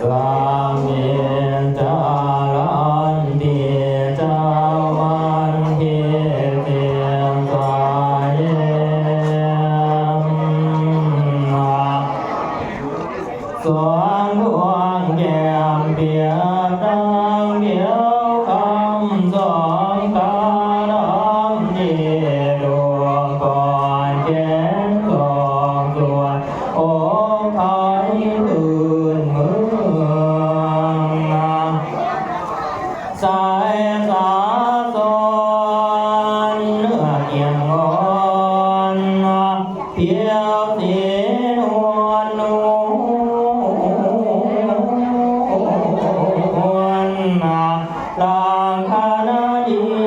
ส ลางคาณะดี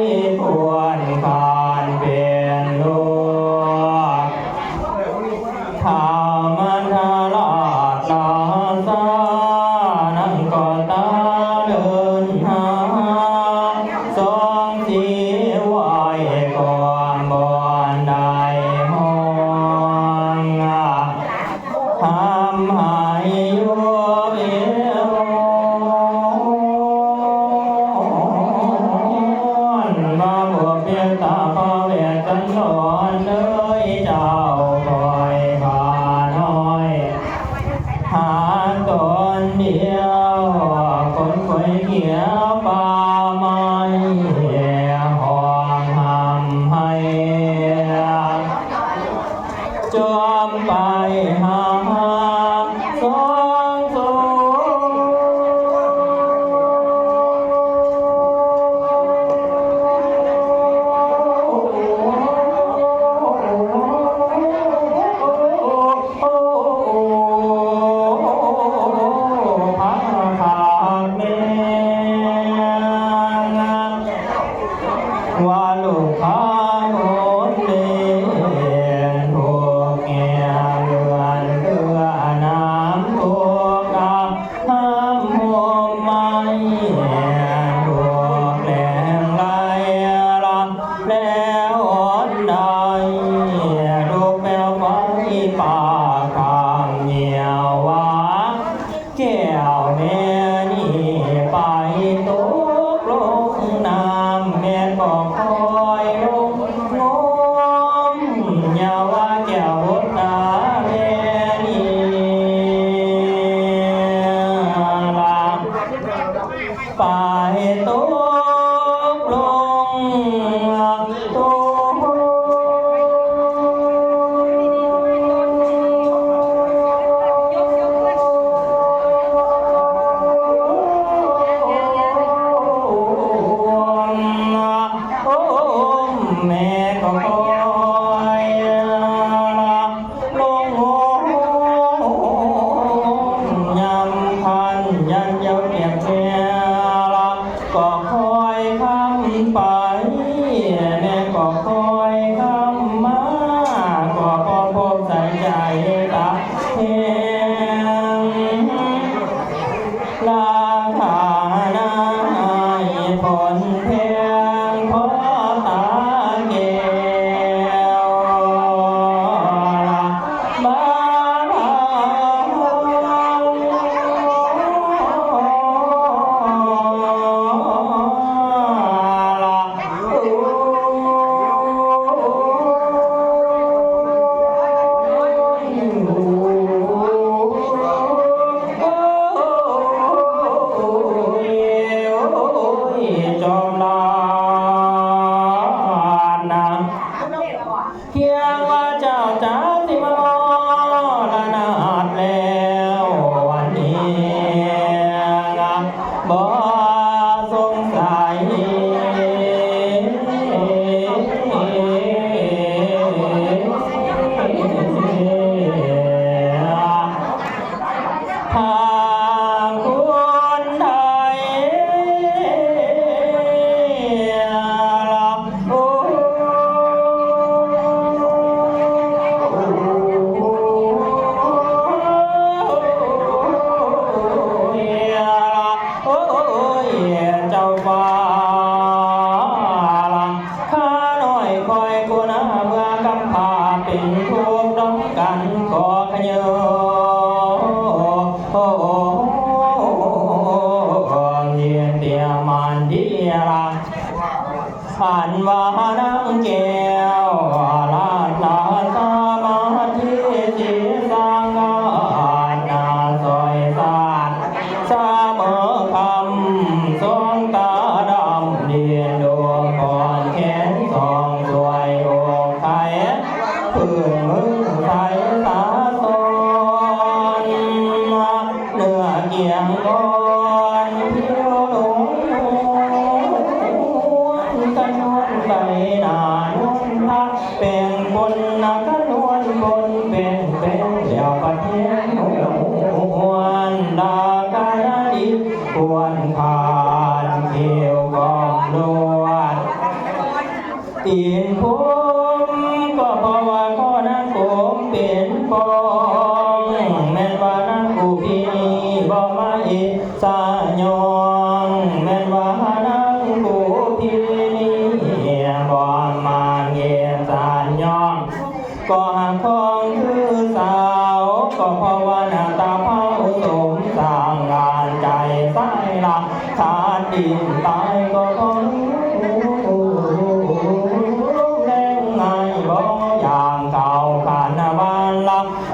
না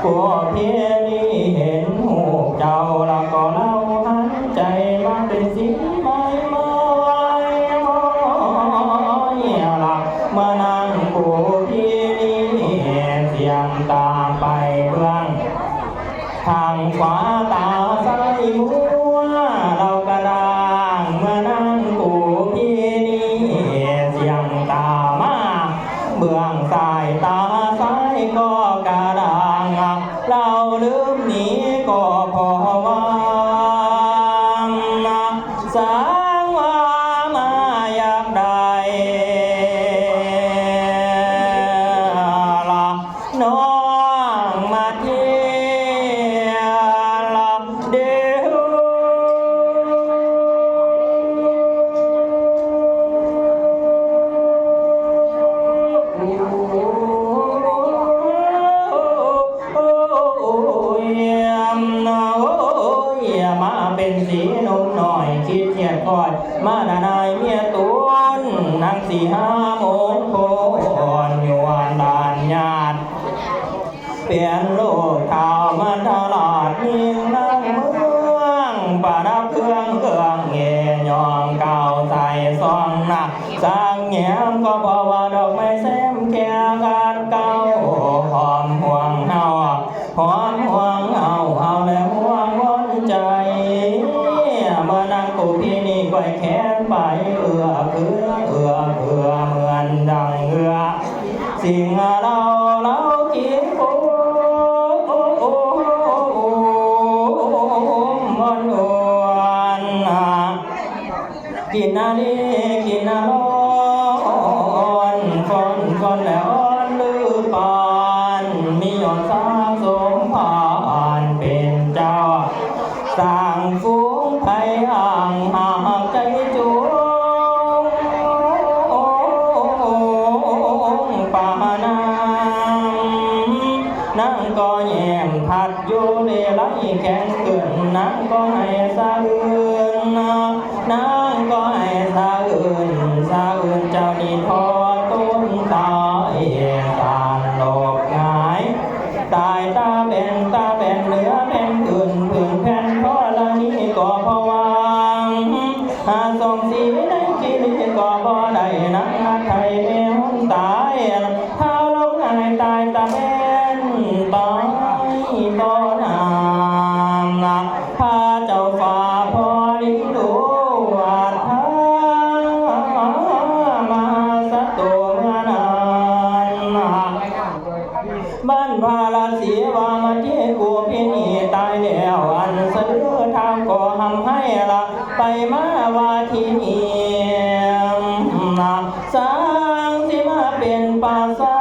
我骗你。 ตุปีนี่ไว้แขนไปเอือเอือเอือเเหมือนดังเงือสิ่ง Bombs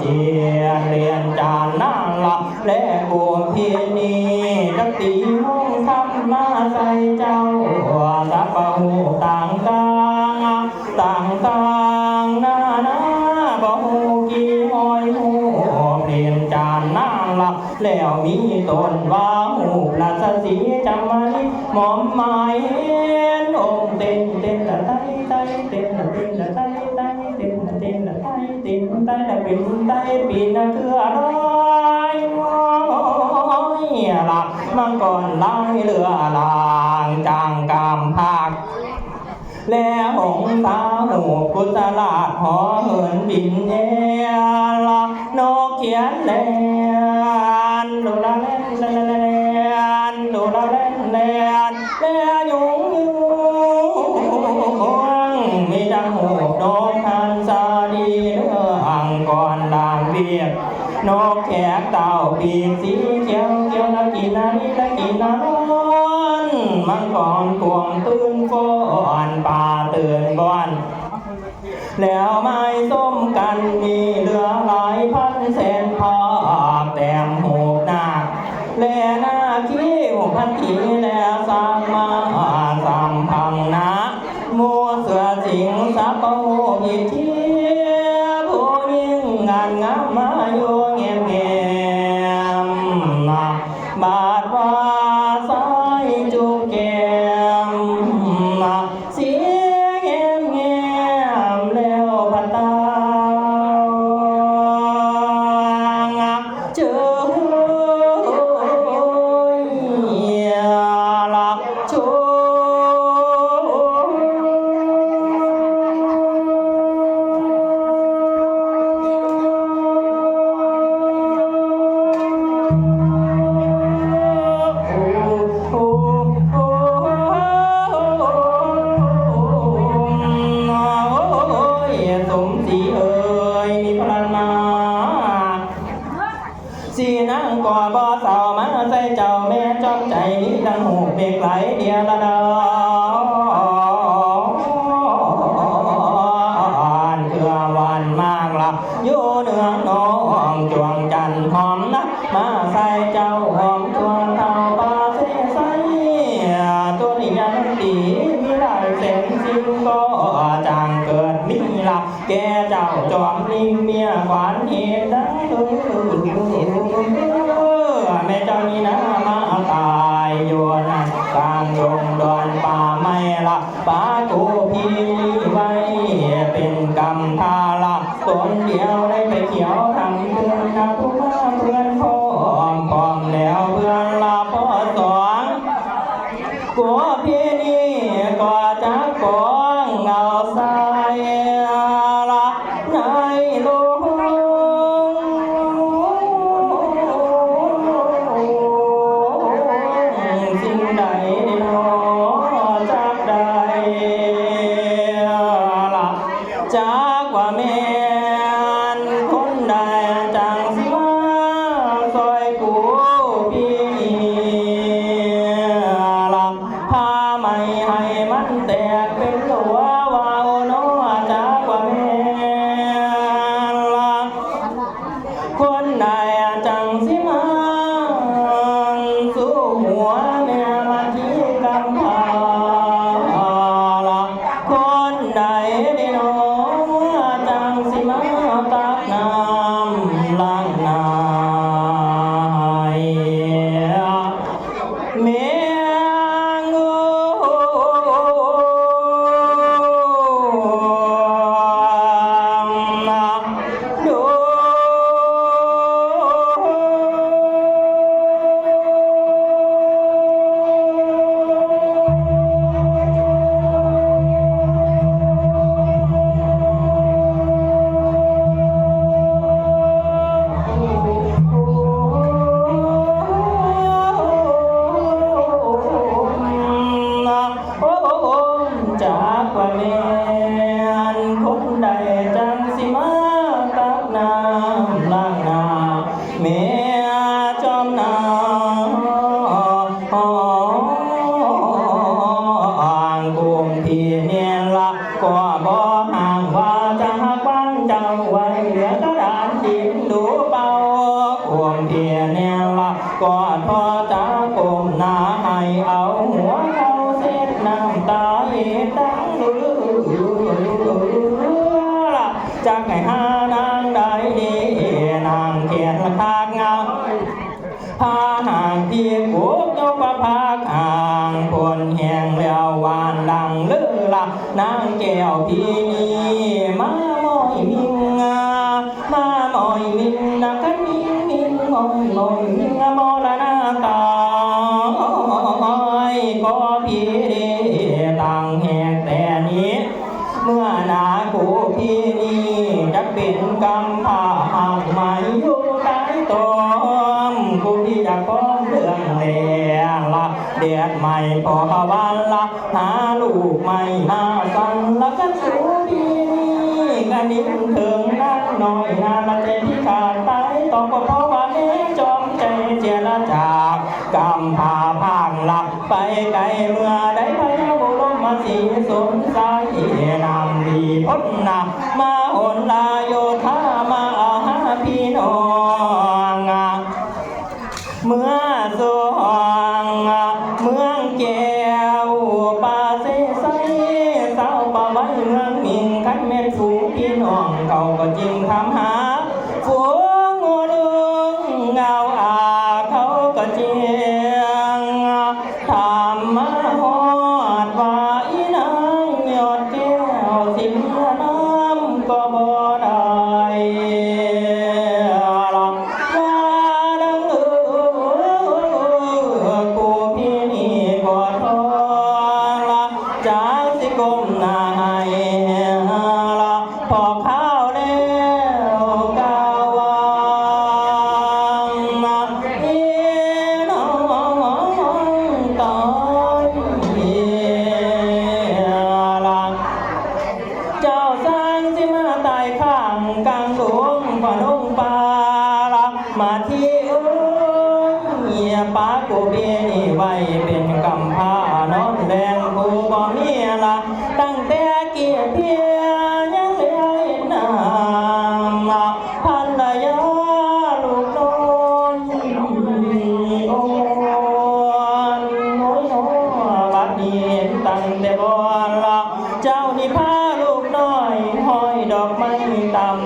เจียนเรียนจานนาละและบวงเพียนีทักตีมงทำมาใส่เจ้าสัพหูต่างต่างต่างต่างนาหน้าบ่หูกีหอยหูเปลี่ยนจานนาละแล้วมีตนว่าหูราชสีจำมาลิหมอมหมายเห็นองเต้นเต้นตะตะ ติดไต้แต่เป็นไต้ปีนเถื่อร้อยหลักมังกรลายเรือลางจางกามภาคแล้วหงสาหูกุศลาหอเหินบินเอลนกเขียนแลนดูละเล่นเล่นดูละเล่นเล่น นกแขกเต่าปีกสีเขียวเขียวนกีนานีนกีนนอนมังกรกวงตื้นฟ้อนป่าตื่นก้อน แล้วไม้ส้มกันมีเหลือหลายพันเศษพอแต้มหูนาแลนาขี้หูพันขีแลสามมา ที่กุกยปภาคางพนแห่งแล้ววานลังเลือละนางแก้วพี่นีมาหมอยมิงมาหมอยมิงนักมิงมิงมอยมอยมิงมอละน้าตา สิสมใจนามีพุทธนามาหนลายโยธา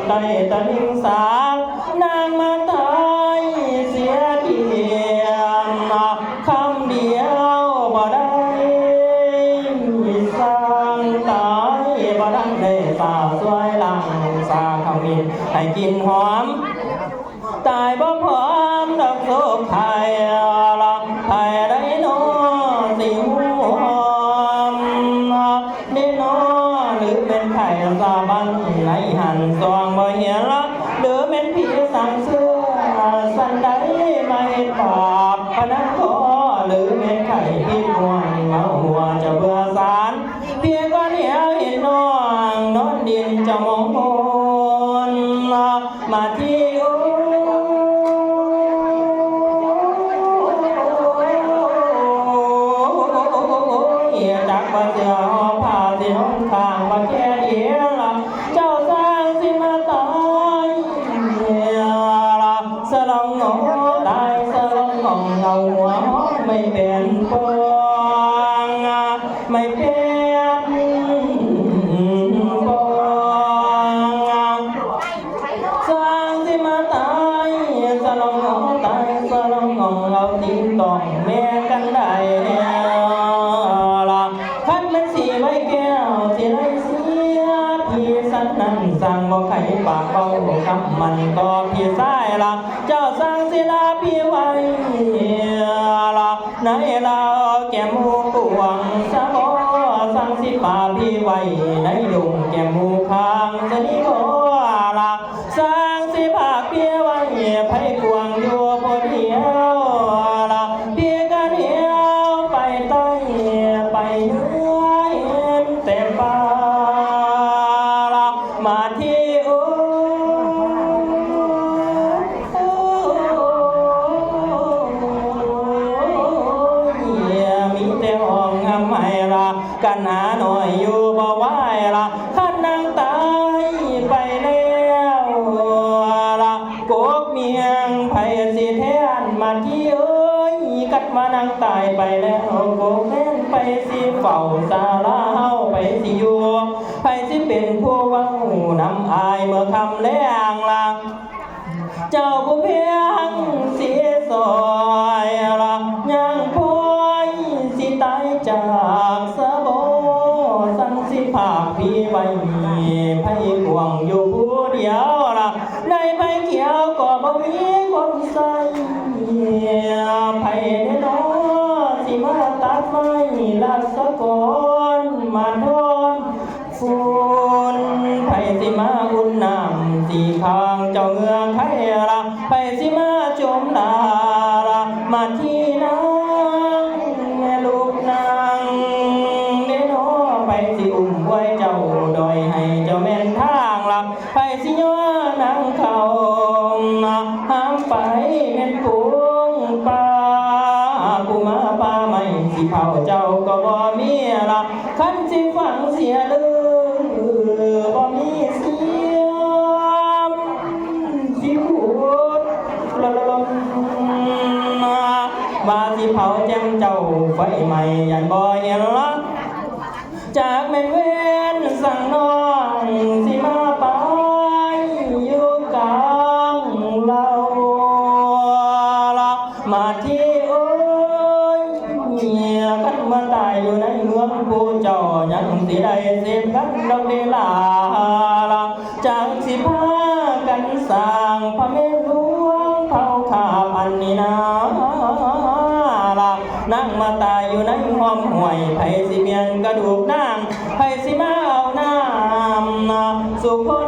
ใด้ต่ลิงสางนางมาตายเสียเทียมคำเดียวบ่ได้สร้างตายบ่ดังได้สาวสวยหลังสาคำมิ้ให้กินหอม ในลาแก้มหูปวงสะบอสังสิปาลีไว้ในดุงแก้มหูคางสนิโก เฝ้าสาลาเฮาไปสิอยู่ไปสิเป็นผู้วังหูนำอายเมื่อคำแล้างลางเจ้าผู้เพียงเสียสอ ให้ นสร้างพระเมรุวงเผาขาพันนินาลังนั่งมาตายอยู่ในความห่วยไผสิเมียนกระดูกนางไผสิมาเอาน้ำสุขน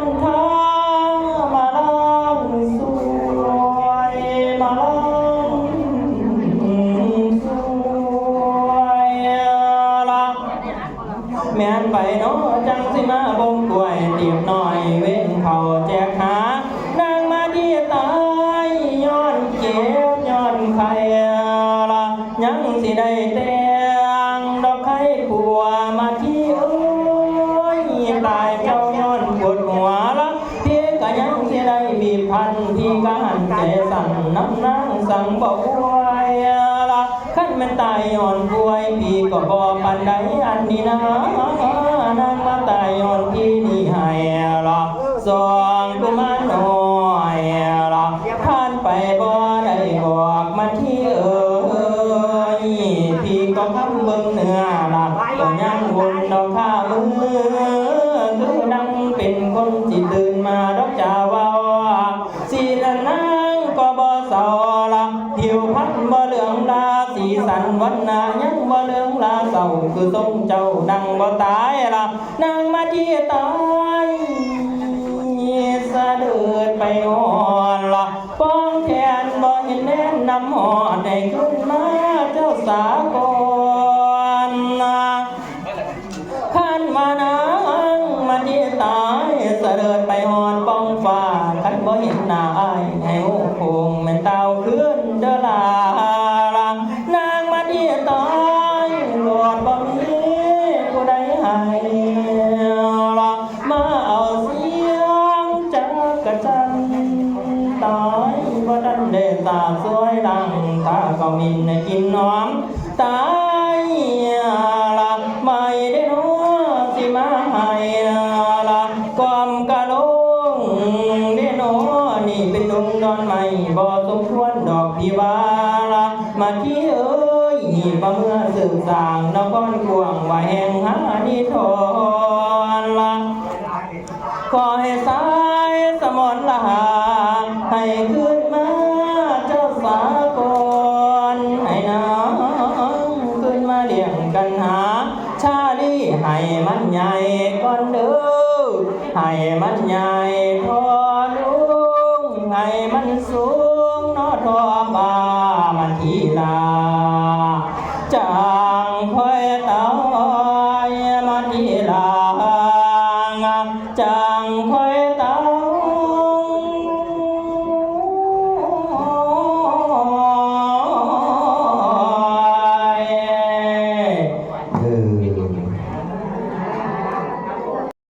น้ำนางสังบอกป่วยละขั้นมันตายย่อนป่วยพี่ก็บอปันใดอันนี้นะนั่งมาตายย่อนพี่นี่ให้ละสองกุมาน้อยละผ่านไปบ่ได้บอกมาที่เออพี่ก็คำเบิ่ง คือทรงเจ้านั่งบ่ตายล่ะนั่งมาที่ตายสะเดือดไปอ่อนล่ะป้องแทนบ่เห็นแน่นนำหอดได้ขึ้นมาเจ้าสาว กางนคนกวงไหวแห่งหานิทนละขอให้สายสมนลาให้ขึ้นมาเจ้าสากลให้น้องขึ้นมาเลี้ยงกันหา ชาลีให้มันใหญ่ก่อนเด้อให้มันใหญ่